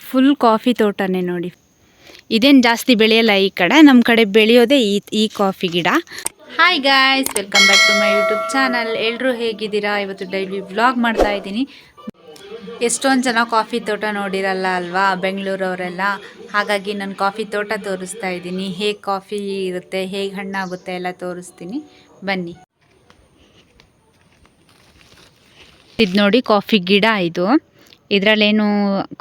Full coffee ತೋಟನೇ ನೋಡಿ. ಇದೇನು ಜಾಸ್ತಿ ಬೆಳೆಯಲ್ಲ ಈ ಕಡೆ? ನಮ್ಮ ಕಡೆ ಬೆಳೆಯೋದೇ ಈ ಈ ಕಾಫಿ ಗಿಡ. Hi guys welcome back to my YouTube channel ಎಲ್ಲರೂ ಹೇಗಿದ್ದೀರಾ? ಇವತ್ತು ಡೈಲಿ ವ್ಲಾಗ್ ಮಾಡ್ತಾ ಇದ್ದೀನಿ. ಎಷ್ಟೊಂದು ಜನ ಕಾಫಿ ತೋಟ ನೋಡಿರಲ್ಲ ಅಲ್ವಾ? ಬೆಂಗಳೂರವರೆಲ್ಲ. ಹಾಗಾಗಿ ನಾನು ಕಾಫಿ ತೋಟ ತೋರಿಸ್ತಾ ಇದ್ದೀನಿ. ಹೇಗೆ ಕಾಫಿ ಇರುತ್ತೆ, ಹೇಗೆ ಹಣ್ಣಾಗುತ್ತೆ ಎಲ್ಲ ತೋರಿಸ್ತೀನಿ. ಬನ್ನಿ. ಇದು ನೋಡಿ ಕಾಫಿ ಗಿಡ ಇದು. ಇದರಲ್ಲೇನು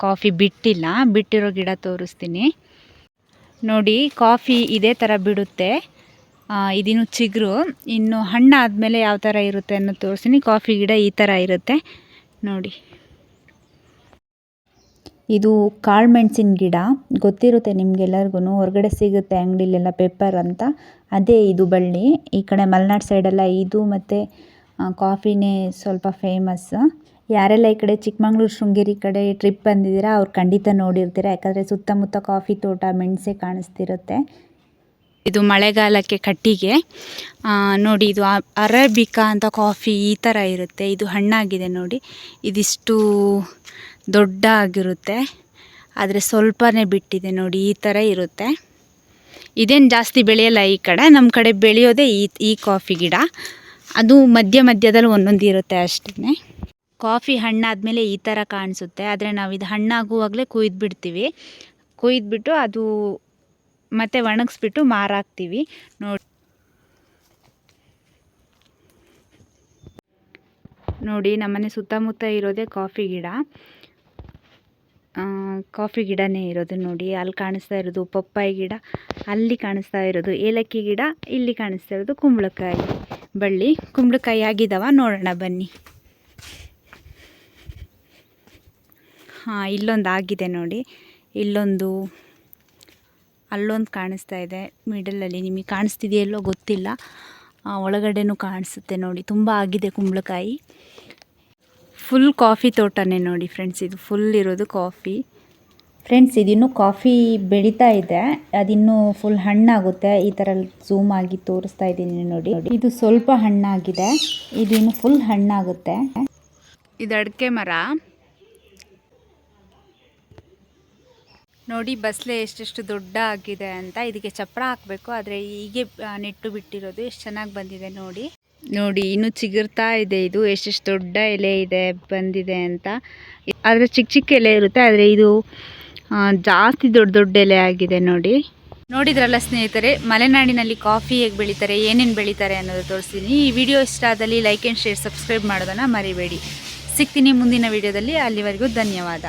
ಕಾಫಿ ಬಿಟ್ಟಿಲ್ಲ. ಬಿಟ್ಟಿರೋ ಗಿಡ ತೋರಿಸ್ತೀನಿ. ನೋಡಿ, ಕಾಫಿ ಇದೇ ಥರ ಬಿಡುತ್ತೆ. ಇದಿನ್ನು ಚಿಗುರು. ಇನ್ನು ಹಣ್ಣಾದಮೇಲೆ ಯಾವ ಥರ ಇರುತ್ತೆ ಅನ್ನೋ ತೋರಿಸ್ತೀನಿ. ಕಾಫಿ ಗಿಡ ಈ ಥರ ಇರುತ್ತೆ. ನೋಡಿ. ಇದು ಕಾಳು ಮೆಣಸಿನ ಗಿಡ. ಗೊತ್ತಿರುತ್ತೆ ನಿಮಗೆಲ್ಲರಿಗೂ ಹೊರಗಡೆ ಸಿಗುತ್ತೆ ಅಂಗಡಿಲೆಲ್ಲ ಪೆಪ್ಪರ್ ಅಂತ. ಅದೇ ಇದು ಬಳ್ಳಿ. ಈ ಕಡೆ ಮಲೆನಾಡು ಸೈಡೆಲ್ಲ ಇದು ಮತ್ತು ಕಾಫಿನೇ ಸ್ವಲ್ಪ ಫೇಮಸ್ ಯಾರೆಲ್ಲ ಈ ಕಡೆ ಚಿಕ್ಕಮಂಗ್ಳೂರು ಶೃಂಗೇರಿ ಕಡೆ ಟ್ರಿಪ್ ಬಂದಿದ್ದೀರಾ, ಅವ್ರು ಖಂಡಿತ ನೋಡಿರ್ತೀರ. ಯಾಕಂದರೆ ಸುತ್ತಮುತ್ತ ಕಾಫಿ ತೋಟ, ಮೆಣಸೆ ಕಾಣಿಸ್ತಿರುತ್ತೆ. ಇದು ಮಳೆಗಾಲಕ್ಕೆ ಕಟ್ಟಿಗೆ. ನೋಡಿ, ಇದು ಅರೇಬಿಕಾ ಅಂತ ಕಾಫಿ ಈ ಥರ ಇರುತ್ತೆ. ಇದು ಹಣ್ಣಾಗಿದೆ ನೋಡಿ. ಇದಿಷ್ಟು ದೊಡ್ಡ ಆಗಿರುತ್ತೆ. ಆದರೆ ಸ್ವಲ್ಪನೇ ಬಿಟ್ಟಿದೆ ನೋಡಿ, ಈ ಥರ ಇರುತ್ತೆ. ಇದೇನು ಜಾಸ್ತಿ ಬೆಳೆಯಲ್ಲ ಈ ಕಡೆ? ನಮ್ಮ ಕಡೆ ಬೆಳೆಯೋದೇ ಈ ಈ ಕಾಫಿ ಗಿಡ. ಅದು ಮಧ್ಯ ಮಧ್ಯದಲ್ಲಿ ಒಂದೊಂದು ಇರುತ್ತೆ ಅಷ್ಟೇ ಕಾಫಿ ಹಣ್ಣಾದಮೇಲೆ ಈ ಥರ ಕಾಣಿಸುತ್ತೆ. ಆದರೆ ನಾವು ಇದು ಹಣ್ಣಾಗುವಾಗಲೇ ಕುಯ್ದು ಬಿಡ್ತೀವಿ. ಕುಯ್ದುಬಿಟ್ಟು ಅದು ಮತ್ತೆ ಒಣಗಿಸ್ಬಿಟ್ಟು ಮಾರಾಕ್ತೀವಿ. ನೋಡಿ ನೋಡಿ, ನಮ್ಮನೆ ಸುತ್ತಮುತ್ತ ಇರೋದೇ ಕಾಫಿ ಗಿಡ. ಕಾಫಿ ಗಿಡನೇ ಇರೋದು ನೋಡಿ. ಅಲ್ಲಿ ಕಾಣಿಸ್ತಾ ಇರೋದು ಪಪ್ಪಾಯಿ ಗಿಡ, ಅಲ್ಲಿ ಕಾಣಿಸ್ತಾ ಇರೋದು ಏಲಕ್ಕಿ ಗಿಡ, ಇಲ್ಲಿ ಕಾಣಿಸ್ತಾ ಇರೋದು ಕುಂಬಳಕಾಯಿ. ಬಳ್ಳಿ ಕುಂಬಳಕಾಯಿ ಆಗಿದಾವ ನೋಡೋಣ ಬನ್ನಿ. ಹಾಂ, ಇಲ್ಲೊಂದು ಆಗಿದೆ ನೋಡಿ. ಇಲ್ಲೊಂದು, ಅಲ್ಲೊಂದು ಕಾಣಿಸ್ತಾ ಇದೆ. ಮಿಡಲಲ್ಲಿ ನಿಮಗೆ ಕಾಣಿಸ್ತಿದೆಯಲ್ಲೋ ಗೊತ್ತಿಲ್ಲ. ಒಳಗಡೆನೂ ಕಾಣಿಸುತ್ತೆ ನೋಡಿ. ತುಂಬ ಆಗಿದೆ ಕುಂಬಳಕಾಯಿ. ಫುಲ್ ಕಾಫಿ ತೋಟನೇ ನೋಡಿ ಫ್ರೆಂಡ್ಸ್ ಇದು ಫುಲ್ ಇರೋದು ಕಾಫಿ ಫ್ರೆಂಡ್ಸ್ ಇದಿನ್ನು ಕಾಫಿ ಬೆಳೀತಾ ಇದೆ. ಅದಿನ್ನೂ ಫುಲ್ ಹಣ್ಣಾಗುತ್ತೆ ಈ ಥರ ಝೂಮ್ ಆಗಿ ತೋರಿಸ್ತಾ ಇದ್ದೀನಿ ನೋಡಿ. ಇದು ಸ್ವಲ್ಪ ಹಣ್ಣಾಗಿದೆ ಇದಿನ್ನು ಫುಲ್ ಹಣ್ಣಾಗುತ್ತೆ ಇದು ಅಡಿಕೆ ಮರ. ನೋಡಿ, ಬಸ್ಲೆ ಎಷ್ಟೆಷ್ಟು ದೊಡ್ಡ ಆಗಿದೆ ಅಂತ ಇದಕ್ಕೆ ಚಪ್ಪರ ಹಾಕಬೇಕು. ಆದರೆ ಹೀಗೆ ನೆಟ್ಟು ಬಿಟ್ಟಿರೋದು ಎಷ್ಟು ಚೆನ್ನಾಗಿ ಬಂದಿದೆ ನೋಡಿ. ನೋಡಿ, ಇನ್ನು ಚಿಗುರ್ತಾ ಇದೆ ಇದು. ಎಷ್ಟೆಷ್ಟು ದೊಡ್ಡ ಎಲೆ ಇದೆ, ಬಂದಿದೆ ಅಂತ. ಆದರೆ ಚಿಕ್ಕ ಚಿಕ್ಕ ಎಲೆ ಇರುತ್ತೆ. ಆದರೆ ಇದು ಜಾಸ್ತಿ ದೊಡ್ಡ ದೊಡ್ಡ ಎಲೆ ಆಗಿದೆ ನೋಡಿ. ನೋಡಿದ್ರಲ್ಲ ಸ್ನೇಹಿತರೆ, ಮಲೆನಾಡಿನಲ್ಲಿ ಕಾಫಿ ಹೇಗೆ ಬೆಳೀತಾರೆ, ಏನೇನು ಬೆಳೀತಾರೆ ಅನ್ನೋದು ತೋರಿಸ್ತೀನಿ. ಈ ವಿಡಿಯೋ ಇಷ್ಟ ಆದಲ್ಲಿ ಲೈಕ್ ಆ್ಯಂಡ್ ಶೇರ್ ಸಬ್ಸ್ಕ್ರೈಬ್ ಮಾಡೋದನ್ನು ಮರಿಬೇಡಿ. ಸಿಗ್ತೀನಿ ಮುಂದಿನ ವಿಡಿಯೋದಲ್ಲಿ. ಅಲ್ಲಿವರೆಗೂ ಧನ್ಯವಾದ.